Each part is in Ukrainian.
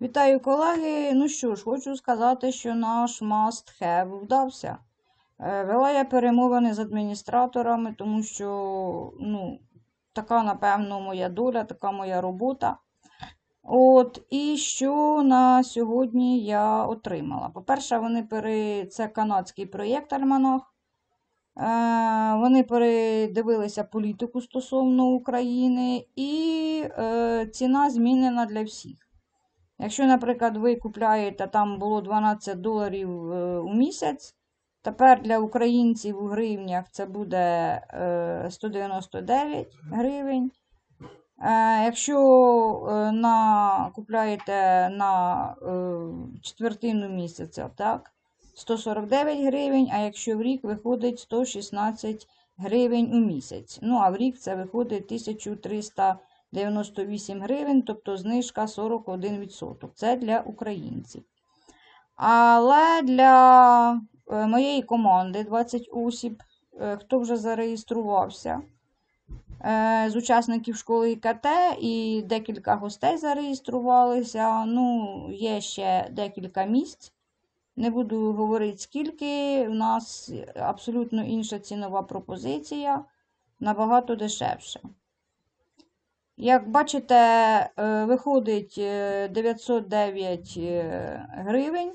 Вітаю, колеги. Ну що ж, хочу сказати, що наш must have вдався. Е, Вела я перемовини з адміністраторами, тому що ну, така, напевно, моя доля, така моя робота. От, і що на сьогодні я отримала? По-перше, вони пере... це канадський проєкт Альманах. Е, Вони передивилися політику стосовно України, і е, ціна змінена для всіх. Якщо, наприклад, ви купляєте, там було 12 доларів е, у місяць, тепер для українців у гривнях це буде е, 199 гривень. Е, Якщо е, на, купляєте на е, четвертину місяця, так, 149 гривень, а якщо в рік виходить 116 гривень у місяць. Ну, а в рік це виходить 1398 гривень, тобто знижка 41%. Це для українців. Але для е, моєї команди 20 осіб, е, хто вже зареєструвався, е, з учасників школи ІКТ і декілька гостей зареєструвалися. Ну, є ще декілька місць. Не буду говорити скільки. У нас абсолютно інша цінова пропозиція, набагато дешевше. Як бачите, е, виходить е, 909 е, гривень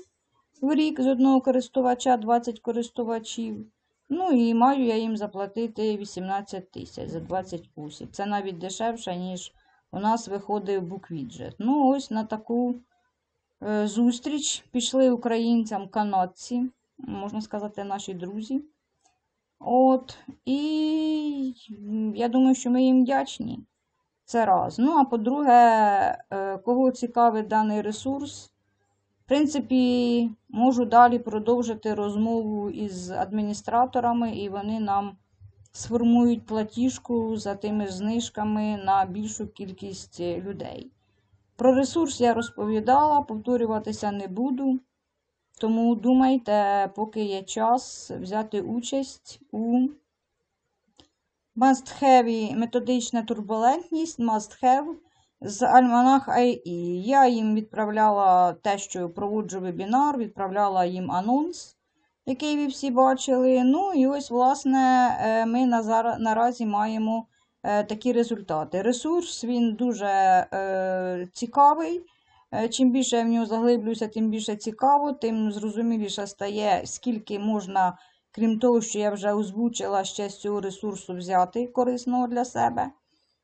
в рік з одного користувача, 20 користувачів. Ну і маю я їм заплатити 18 тисяч за 20 осіб. Це навіть дешевше, ніж у нас виходив буквіджет. Ну, ось на таку е, зустріч пішли українцям канадці, можна сказати, наші друзі. От, і я думаю, що ми їм вдячні. Це раз. Ну, а по-друге, е, кого цікавить даний ресурс, в принципі, можу далі продовжити розмову із адміністраторами, і вони нам сформують платіжку за тими знижками на більшу кількість людей. Про ресурс я розповідала, повторюватися не буду. Тому думайте, поки є час взяти участь у Must have методична турбулентність, must have з Альманах IE. Я їм відправляла те, що проводжу вебінар, відправляла їм анонс, який ви всі бачили. Ну і ось, власне, е, ми наразі маємо е, такі результати. Ресурс він дуже е, цікавий. Е, Чим більше я в нього заглиблюся, тим більше цікаво, тим зрозуміліше стає, скільки можна, крім того, що я вже озвучила, ще з цього ресурсу взяти корисного для себе.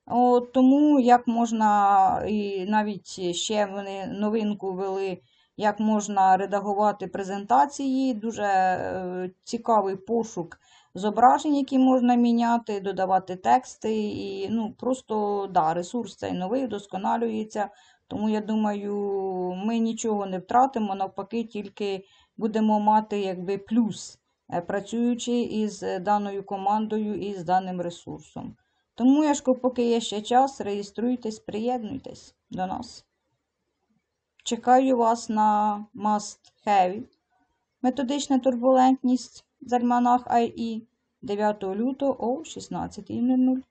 От, тому як можна, і навіть ще вони новинку ввели, як можна редагувати презентації, дуже е, цікавий пошук зображень, які можна міняти, додавати тексти. І, ну, просто да, ресурс цей новий, вдосконалюється. Тому я думаю, ми нічого не втратимо, навпаки, тільки будемо мати якби плюс, працюючи із е, даною командою і з даним ресурсом. Тому, я ж поки є ще час, реєструйтесь, приєднуйтесь до нас. Чекаю вас на Must Have. Методична турбулентність з альманах IE 9 лютого о 16.00.